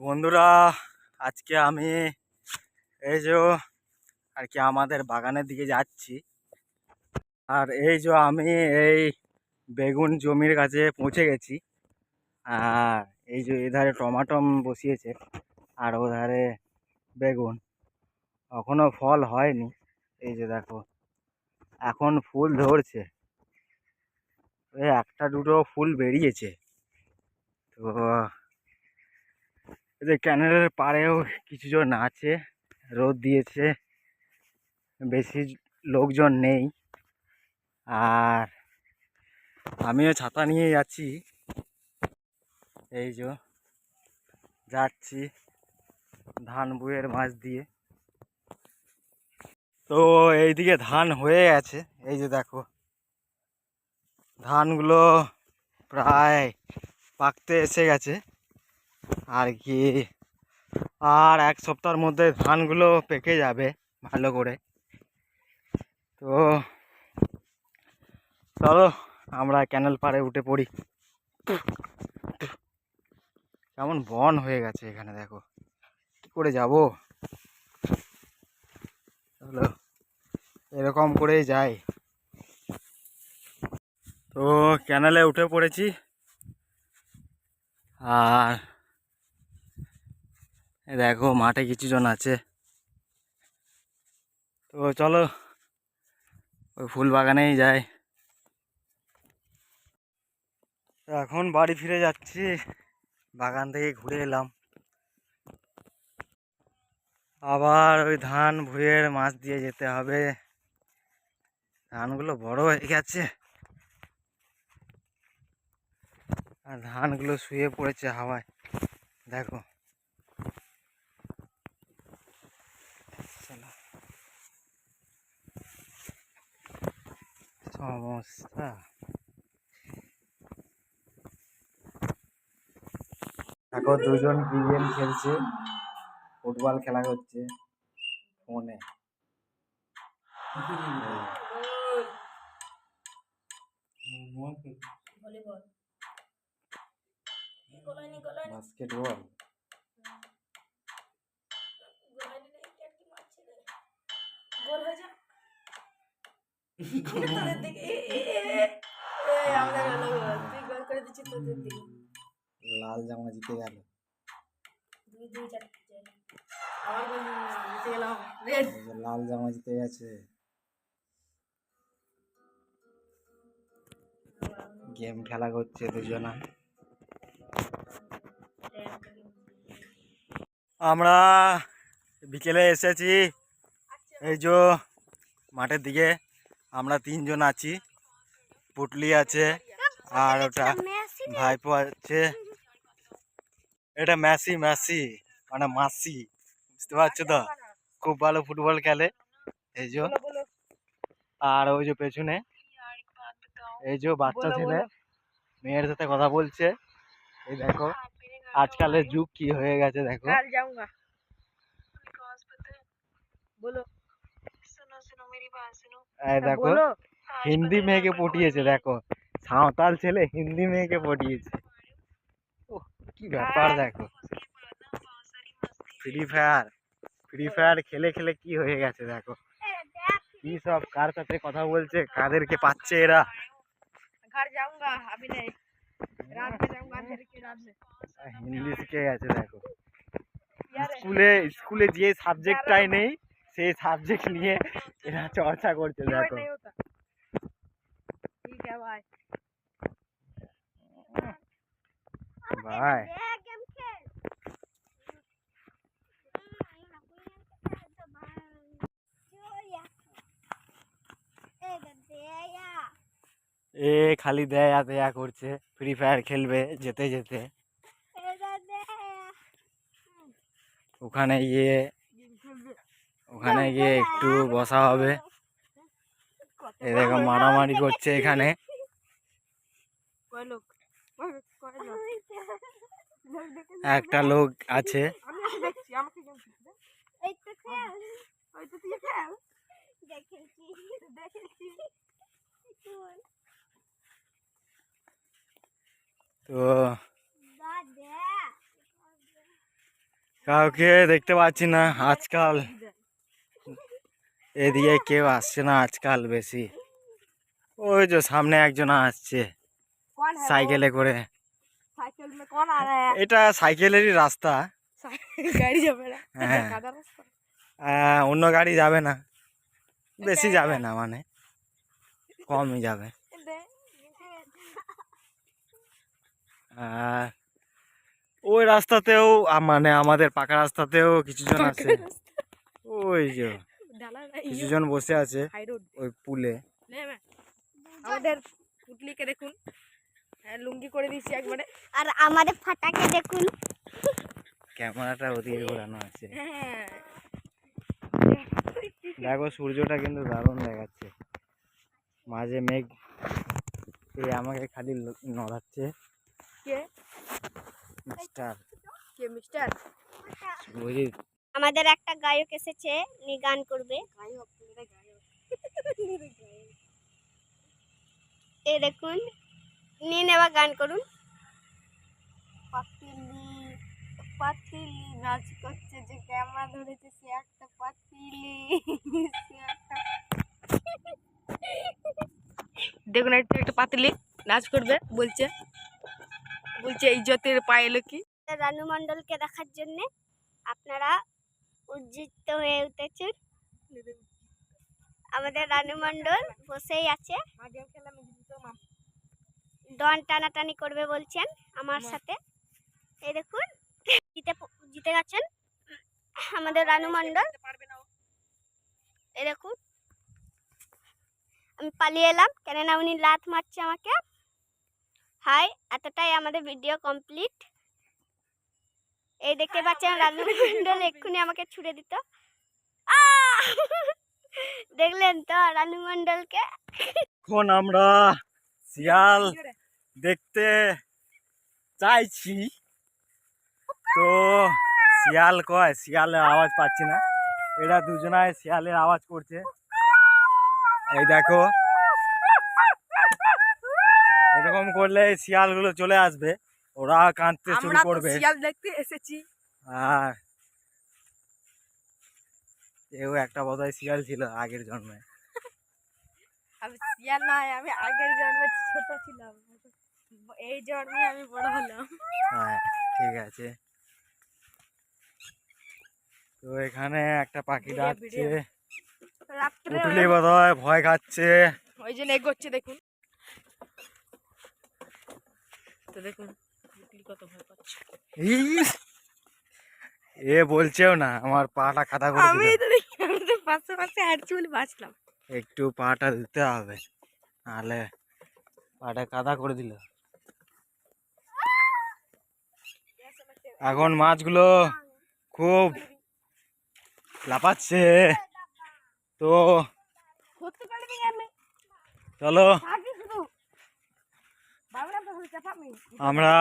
বন্ধুরা, আজকে আমি এই যে আর কি আমাদের বাগানের দিকে যাচ্ছি। আর এই যে আমি এই বেগুন জমির কাছে পৌঁছে গেছি। আর এই যে এধারে টমাটম বসিয়েছে, আর ওধারে বেগুন। এখনও ফল হয়নি। এই যে দেখো, এখন ফুল ধরছে। একটা দুটো ফুল বেরিয়েছে। তো যে ক্যানেলের পাড়েও কিছু জন আছে, রোদ দিয়েছে, বেশি লোকজন নেই। আর আমিও ছাতা নিয়ে যাচ্ছি। এই যে, যাচ্ছি ধান বুয়ের মাছ দিয়ে। তো এইদিকে ধান হয়ে গেছে। এই যে দেখো, ধানগুলো প্রায় পাকতে এসে গেছে। আর কি। আর এক সপ্তাহের মধ্যে ধানগুলো পেকে যাবে ভালো করে। তো চলো, আমরা ক্যানেল পাড়ে উঠে পড়ি। কেমন বন হয়ে গেছে এখানে, দেখো। কী করে যাব? চলো, এরকম করেই যাই। তো ক্যানেলে উঠে পড়েছি। আর দেখো, মাঠে কিছু জন আছে। তো চলো, ওই ফুল বাগানেই যাই। এখন বাড়ি ফিরে যাচ্ছি, বাগান থেকে ঘুরে এলাম। আবার ওই ধান ভুঁয়ের মাছ দিয়ে যেতে হবে। ধানগুলো বড় হয়ে গেছে। আর ধানগুলো শুয়ে পড়েছে হাওয়ায়। দেখো। সমস্যা। দেখো দুজন কি গেম খেলছে ফুটবল খেলা হচ্ছে ফোনে। বাস্কেটবল গোলাইনি রে কে কি মারছে রে গোল হয়ে যা তোদের দিকে আমাদের তুই গোল করে তোদের লাল জামা জিতে গেল দুই দুই চারটে আবার গোল জিতে গেলাম রেড লাল জামা জিতে গেছে গেম খেলা করছে দুজনা আমরা বিকেলে এসেছি। এই যে মাঠের দিকে। আমরা তিনজন আছি। পুটলি আছে আর ওটা ভাইপো আছে। এটা মেসি মেসি মানে মাসি। বুঝতে পারছ তো? খুব ভালো ফুটবল খেলে। এই যে আর ওই যে পেছনে এই যে বাচ্চা ছেলে। মেয়ের সাথে কথা বলছে। এই দেখো আজকালের যুগ কি হয়ে গেছে দেখো। বলো। দেখো बोलो হিন্দি মেয়েকে পটিয়েছে দেখো সাঁওতাল ছেলে হিন্দি মেয়েকে পটিয়েছে ওহ, কি ব্যাপার দেখো ফ্রি ফায়ার ফ্রি ফায়ার খেলে খেলে কি হয়ে গেছে দেখো কি সব কার সাথে কথা বলছে কাদেরকে পাচ্ছে এরা घर जाऊंगा अभी नहीं रात में जाऊंगा अंधेरे की रात में হিন্দি শিখে গেছে দেখো यार স্কুলে স্কুলে যে সাবজেক্টটাই নেই সেই সাবজেক্ট নিয়ে এরা চর্চা করছে দেখো। ভাই এ খালি। দেয়া দেয়া করছে। ফ্রি ফায়ার খেলবে যেতে যেতে। ওখানে গিয়ে ওখানে গিয়ে একটু বসা হবে। এরকম মারামারি করছে এখানে। একটা লোক আছে। তো কাউকে দেখতে পাচ্ছি না আজকাল। এদিকে কেউ আসছে না আজকাল বেশি। ওই যে সামনে একজন আসছে সাইকেলে করে। এটা সাইকেলেরই রাস্তা। গাড়ি যাবে না। হ্যাঁ। অন্য গাড়ি যাবে না। বেশি যাবে না মানে। কমই যাবে। ওই রাস্তাতেও মানে আমাদের পাকা রাস্তাতেও কিছু জন আছে। ওই যে। কিছুজন বসে আছে ওই পুলে। আমাদের পুটলিকে দেখুন। হ্যাঁ লুঙ্গি করে দিয়েছি একবারে। আর আমাদের ফাটাকে দেখুন। ক্যামেরাটা ওদিকে ঘোরানো আছে। হ্যাঁ দেখো সূর্যটা কিন্তু দারুণ দেখাচ্ছে। মাঝে মেঘ। এই আমাকে খালি নড়াচ্ছে। কে? মিস্টার। কে মিস্টার? বুঝি আমাদের একটা গায়ক এসেছে নি গান করবে। গায়ক মেরে গায়ক। এই দেখুন নিন এবার গান করুন। পাতিলি পাতিলি নাচ করছে যে ক্যামেরা ধরেছে সে একটা পাতিলি দেখুন একটা একটা পাতিলি নাচ করবে বলছে। বলছে ইজ্জতের পায়ে এলো কি রানু মণ্ডলকে দেখার জন্য আপনারা উজ্জীবিত হয়ে উঠেছেন আমাদের রানু মণ্ডল বসেই আছে। ডন টানাটানি করবে বলছেন আমার সাথে। এই দেখুন জিতে জিতে গেছেন আমাদের রানু মণ্ডল। এই দেখুন আমি পালিয়ে এলাম। কেননা উনি লাত মারছে আমাকে। হাই এতটাই আমাদের ভিডিও কমপ্লিট। এই দেখতে পাচ্ছেন রানু মণ্ডল এক্ষুনি আমাকে ছুড়ে দিত। দেখলেন তো রানু মণ্ডলকে এখন আমরা শিয়াল দেখতে চাইছি। তো শিয়াল কয়? শিয়ালের আওয়াজ পাচ্ছি না। এরা দুজনায় শিয়ালের আওয়াজ করছে। এই দেখো। এরকম করলে শিয়ালগুলো চলে আসবে। ওরা কাঁদতে শুরু করবে। শিয়াল দেখতে এসেছি। আর এও একটা বোধহয় শিয়াল ছিল আগের জন্মে। আমি শিয়াল নয় আমি আগের জন্মে ছোট ছিলাম। এই জন্মে আমি বড় হলাম। হ্যাঁ ঠিক আছে। তো এখানে একটা পাখি ডাকছে। রাত্রে পুটুলি বোধহয় ভয় খাচ্ছে। ওই জন্য এগোচ্ছে দেখুন। তো দেখুন পুটলি কত ভয় পাচ্ছে। এ বলছেও না আমার পাটা করে আমি তো দেখি আমি তো পাশে পাশে হাঁটছি বলে বাঁচলাম। একটু পাটা দিতে হবে নাহলে পাটা কাদা করে দিল। এখন মাছগুলো খুব লাফাচ্ছে। তো চলো থাকি শুধু বাবরা তো হচ্ছে চাপামি আমরা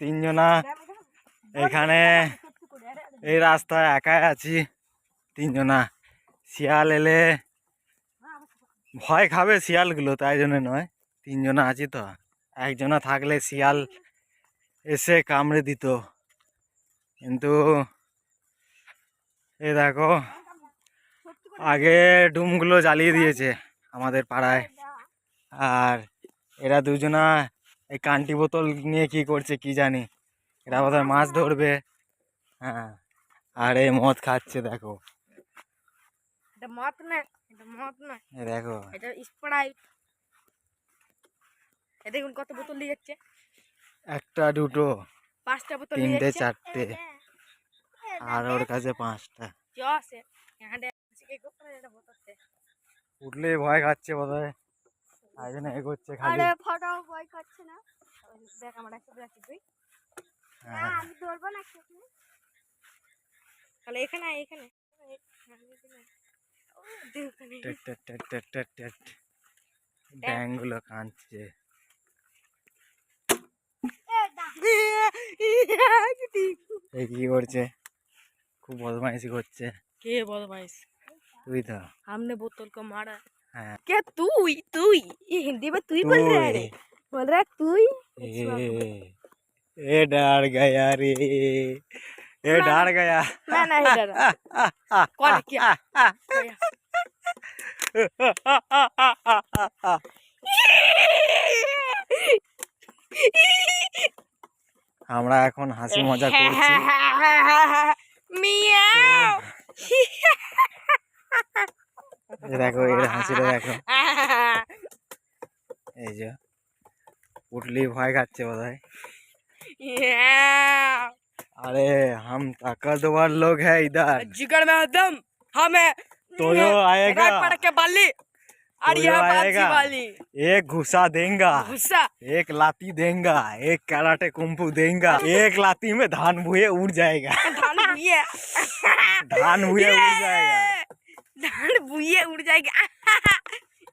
তিনজনা এখানে এই রাস্তায় একাই আছি, তিনজনা। শিয়াল এলে ভয় খাবে শিয়ালগুলো, তাই জন্য নয়। তিনজনা আছি তো। একজনা থাকলে শিয়াল এসে কামড়ে দিত। কিন্তু এ দেখো, আগে ডুমগুলো জ্বালিয়ে দিয়েছে আমাদের পাড়ায়। আর এরা দুজনা এই কান্টি বোতল নিয়ে কি করছে কি জানি। এরা বোধহয় মাছ ধরবে। হ্যাঁ আর এই মদ খাচ্ছে দেখো। এটা মত না এটা মত না। দেখো। এটা স্প্রাইট এ দেখুন কত বোতল নিয়ে যাচ্ছে। একটা দুটো পাঁচটা বোতল তিনটে চারটে আর ওর কাছে পাঁচটা। উঠলে ভয় খাচ্ছে বোধহয়। হ্যাঁ, হ্যাঁ। ব্যাংগুলো কাঁদছে। কি করছে? খুব বদমাইশি করছে। কে বদমাইশ? তুই তো। সামনে বোতলকে মারা। হ্যাঁ क्या तू तू ये हिंदी में तू ही बोल रहा है रे बोल रहा है तू ही ए, ए डर गया रे ये डर गया मैं नहीं डरा कौन है क्या আমরা এখন হাসি মজা করছি মিয়াও এই দেখো এর হাসিটা দেখো এই যে উঠলি ভয় খাচ্ছে বোধ হয় अरे हम ताकतवर लोग हैं इधर जिगर में दम हमें तो यो आएगा रात पड़ के बाली और तो यह यो बाजी आएगा। वाली एक घुसा देंगा गुस्सा एक लाती देंगा एक कराटे कुंफू देंगा एक लाती में धान भूए उड़ जाएगा धान भूये धान भूए उड़ जाएगा धान भूये उड़ जाएगा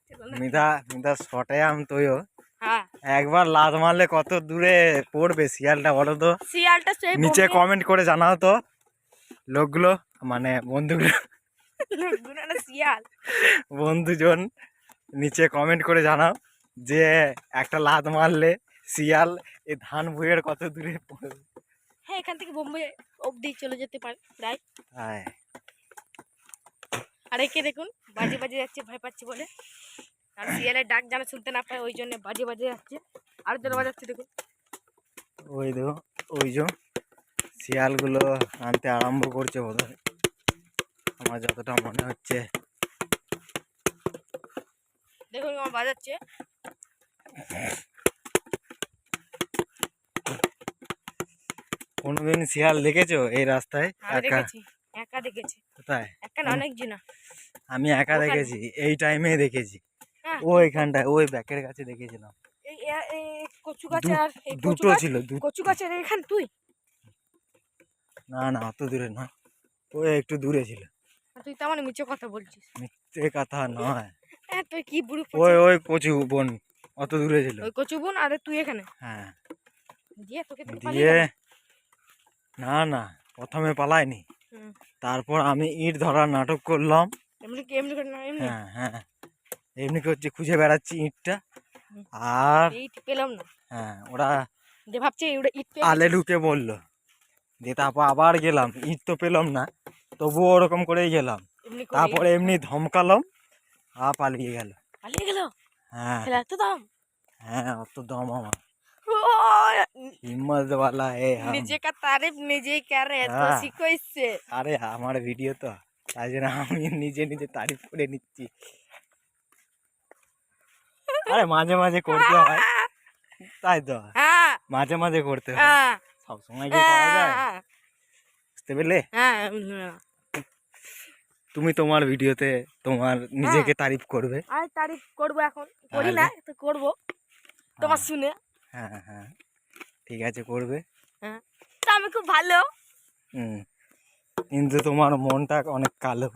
चलो ना। মিধা মিধা শটে আম তোয়ো हाँ একবার লাত মারলে কত দূরে পড়বে শিয়ালটা বলো তো শিয়ালটা সেই নিচে বোম্বে- কমেন্ট করে জানাও তো লোকগুলো মানে বন্ধুগুলো লোকগুলো না শিয়াল বন্ধুজন নিচে কমেন্ট করে জানাও যে একটা লাত মারলে শিয়াল এই ধান ভুঁইয়ের কত দূরে পড়বে হ্যাঁ এখান থেকে বোম্বে অবধি চলে যেতে পারে প্রায় হ্যাঁ আর একে দেখুন বাজে বাজে যাচ্ছে ভয় পাচ্ছে বলে। আর শিয়ালের ডাক যেন শুনতে না পায় ওই জন্য বাজে বাজে যাচ্ছে। আর জোরে বাজাচ্ছে দেখুন। ওই দেখো ওই যে শিয়ালগুলো আনতে আরম্ভ করছে বোধ আমার যতটা মনে হচ্ছে। দেখুন আমার বাজাচ্ছে। কোনোদিন শিয়াল দেখেছ এই রাস্তায়? একা? দেখেছি একা দেখেছি। কোথায়? একা অনেক জন আমি একা দেখেছি এই টাইমে দেখেছি। হ্যাঁ। ওইখানটায় ওই ব্যাকের কাছে দেখেছিলাম। কচু গাছে আর দুটো ছিল কচু গাছের এখান তুই? না না অত দূরে না। ওই একটু দূরে ছিল। তুই তো আমার মিছে কথা বলছিস। মিথ্যে কথা নয়। হ্যাঁ তুই কি বুড়ো ওই ওই কচু বোন অত দূরে ছিল। ওই কচু বোন আর তুই এখানে? হ্যাঁ। দিয়ে তোকে দিয়ে না না প্রথমে পালাইনি তারপর আমি ইট ধরার নাটক করলাম। এমনি কি এমনি করে না এমনি হ্যাঁ হ্যাঁ এমনি করছি খুঁজে বেড়াচ্ছি ইটটা হুম। আর ইট পেলাম না হ্যাঁ ওরা যে ভাবছে ওটা ইট পেয়ে আলে ঢুকে বললো দিয়ে তারপর আবার গেলাম ইট তো পেলাম না তবুও ওরকম করেই গেলাম এমনি করে তারপরে এমনি ধমকালাম আর পালিয়ে গেল পালিয়ে গেল হ্যাঁ ফেলে এত দাম হ্যাঁ অত দম আমার ও, হিম্মত वाला है हम নিজে কা তারিফ নিজেই করে তো হ্যাঁ। শিখাইছে আরে আমার ভিডিও তো তাই জন্য আমি নিজে নিজে তারিফ করে নিচ্ছি। আরে মাঝে মাঝে করতে হয়। তাই তো। হ্যাঁ মাঝে মাঝে করতে হয়। হ্যাঁ সব সময় কি করা যায়? হ্যাঁ বুঝতে পারলে হ্যাঁ তুমি তোমার ভিডিওতে তোমার নিজেকে তারিফ করবে। আমি তারিফ করব এখন। করি না তো করব। তোমার শুনে। হ্যাঁ হ্যাঁ। ঠিক আছে করবে। হ্যাঁ। তো আমি খুব ভালো। হুম। কিন্তু তোমার মনটা অনেক কালো।